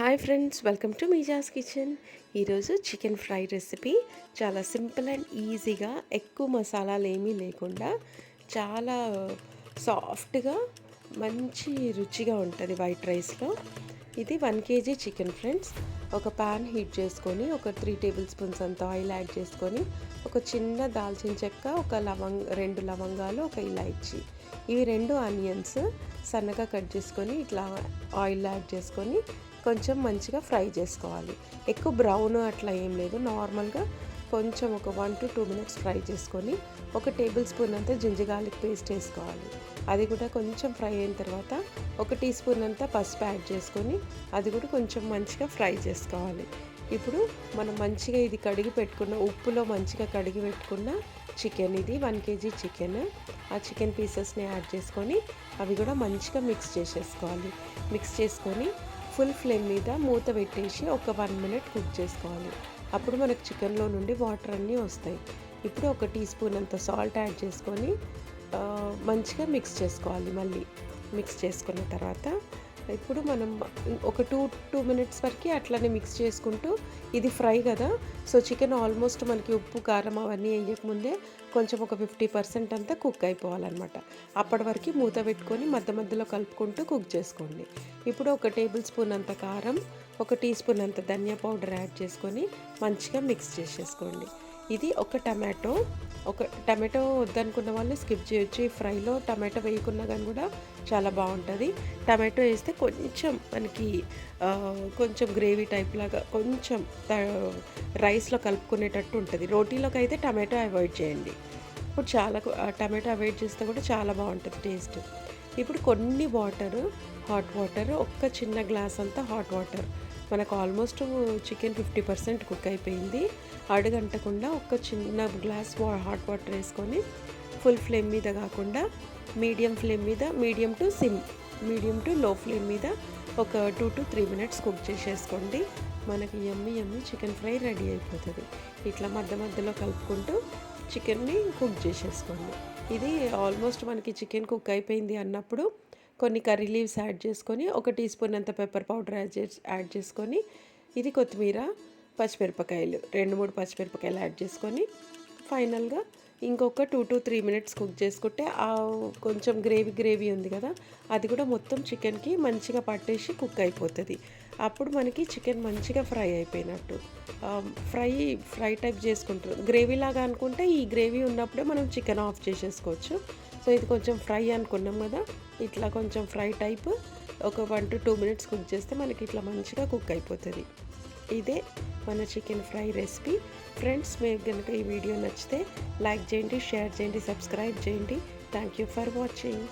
Hi friends welcome to Meejas kitchen. ఈరోజు chicken fry recipe. చాలా simple and ఈజీగా ఎక్కువ మసాలాలు ఏమీ లేకుండా చాలా సాఫ్ట్గా మంచి రుచిగా ఉంటుంది వైట్ రైస్లో. ఇది వన్ కేజీ చికెన్ ఫ్రెండ్స్. ఒక పాన్ హీట్ చేసుకొని ఒక త్రీ టేబుల్ స్పూన్స్ అంత ఆయిల్ యాడ్ చేసుకొని ఒక చిన్న దాల్చిన చెక్క ఒక లవంగ్ రెండు లవంగాలు ఒక ఇలాయచి ఇవి రెండు ఆనియన్స్ సన్నగా కట్ చేసుకొని ఇట్లా ఆయిల్ యాడ్ చేసుకొని కొంచెం మంచిగా ఫ్రై చేసుకోవాలి. ఎక్కువ బ్రౌన్ అట్లా ఏం లేదు. నార్మల్గా కొంచెం ఒక one two two minutes fry చేసుకొని ఒక టేబుల్ స్పూన్ అంతా జింజగార్లిక్ పేస్ట్ వేసుకోవాలి. అది కూడా కొంచెం ఫ్రై అయిన తర్వాత ఒక టీ స్పూన్ అంతా పసుపు యాడ్ చేసుకొని అది కూడా కొంచెం మంచిగా ఫ్రై చేసుకోవాలి. ఇప్పుడు మనం మంచిగా ఇది కడిగి పెట్టుకున్న ఉప్పులో మంచిగా కడిగి పెట్టుకున్న చికెన్ ఇది వన్ కేజీ చికెన్. ఆ చికెన్ పీసెస్ని యాడ్ చేసుకొని అవి కూడా మంచిగా మిక్స్ చేసేసుకోవాలి. మిక్స్ చేసుకొని ఫుల్ ఫ్లేమ్ మీద మూత పెట్టేసి ఒక వన్ మినిట్ కుక్ చేసుకోవాలి. అప్పుడు మనకు చికెన్లో నుండి వాటర్ అన్నీ వస్తాయి. ఇప్పుడు ఒక టీ స్పూన్ అంత సాల్ట్ యాడ్ చేసుకొని మంచిగా మిక్స్ చేసుకోవాలి మళ్ళీ. మిక్స్ చేసుకున్న తర్వాత ఇప్పుడు మనం ఒక టూ టూ మినిట్స్ వరకు అట్లానే మిక్స్ చేసుకుంటూ ఇది ఫ్రై కదా. సో చికెన్ ఆల్మోస్ట్ మనకి ఉప్పు కారం అవన్నీ వేయకముందే కొంచెం ఒక ఫిఫ్టీ పర్సెంట్ అంతా కుక్ అయిపోవాలన్నమాట. అప్పటి వరకు మూత పెట్టుకొని మధ్య మధ్యలో కలుపుకుంటూ కుక్ చేసుకోండి. ఇప్పుడు ఒక టేబుల్ స్పూన్ అంత కారం ఒక టీ స్పూన్ అంత ధనియా పౌడర్ యాడ్ చేసుకొని మంచిగా మిక్స్ చేసేసుకోండి. ఇది ఒక టమాటో ఒక టమాటో వద్దనుకున్న వాళ్ళు స్కిప్ చేయొచ్చు. ఈ ఫ్రైలో టమాటో వేయకున్నా కానీ కూడా చాలా బాగుంటుంది. టమాటో వేస్తే కొంచెం మనకి కొంచెం గ్రేవీ టైప్ లాగా కొంచెం రైస్లో కలుపుకునేటట్టు ఉంటుంది. రోటీలోకి అయితే టమాటో అవాయిడ్ చేయండి. ఇప్పుడు చాలా టమాటో అవాయిడ్ చేస్తే కూడా చాలా బాగుంటుంది టేస్ట్. ఇప్పుడు కొన్ని వాటర్ హాట్ వాటర్ ఒక్క చిన్న గ్లాస్ అంతా హాట్ వాటర్. మనకు almost chicken fifty percent cook అయిపోయింది. అడుగంటకుండా ఒక చిన్న గ్లాస్ హాట్ వాటర్ వేసుకొని ఫుల్ ఫ్లేమ్ మీద కాకుండా మీడియం ఫ్లేమ్ మీద medium to sim medium to low flame మీద ఒక two to three minutes cook చేసేసుకోండి. మనకి ఎమ్మి ఎమ్మి చికెన్ ఫ్రై రెడీ అయిపోతుంది. ఇట్లా మధ్య మధ్యలో కలుపుకుంటూ చికెన్ని కుక్ చేసేసుకోండి. ఇది ఆల్మోస్ట్ మనకి చికెన్ కుక్ అయిపోయింది అన్నప్పుడు కొన్ని కర్రీ లీవ్స్ యాడ్ చేసుకొని ఒక టీ స్పూన్ అంత పెప్పర్ పౌడర్ యాడ్ చేసి యాడ్ చేసుకొని ఇది కొత్తిమీర పచ్చిమిరపకాయలు రెండు మూడు పచ్చిమిరపకాయలు యాడ్ చేసుకొని ఫైనల్గా ఇంకొక two to three minutes cook చేసుకుంటే ఆ కొంచెం గ్రేవీ గ్రేవీ ఉంది కదా అది కూడా మొత్తం చికెన్కి మంచిగా పట్టేసి కుక్ అయిపోతుంది. అప్పుడు మనకి చికెన్ మంచిగా ఫ్రై అయిపోయినట్టు. ఫ్రై ఫ్రై టైప్ చేసుకుంటారు. గ్రేవీ లాగా అనుకుంటే ఈ గ్రేవీ ఉన్నప్పుడే మనం చికెన్ ఆఫ్ చేసేసుకోవచ్చు. సో ఇది కొంచెం ఫ్రై అనుకున్నాం కదా. ఇట్లా కొంచెం ఫ్రై టైప్ ఒక one to two minutes cook చేస్తే మనకి ఇట్లా మంచిగా కుక్ అయిపోతుంది. ఇదే మన చికెన్ ఫ్రై రెసిపీ. ఫ్రెండ్స్ మీరు కనుక ఈ వీడియో నచ్చితే లైక్ చేయండి షేర్ చేయండి సబ్స్క్రైబ్ చేయండి. Thank you for watching.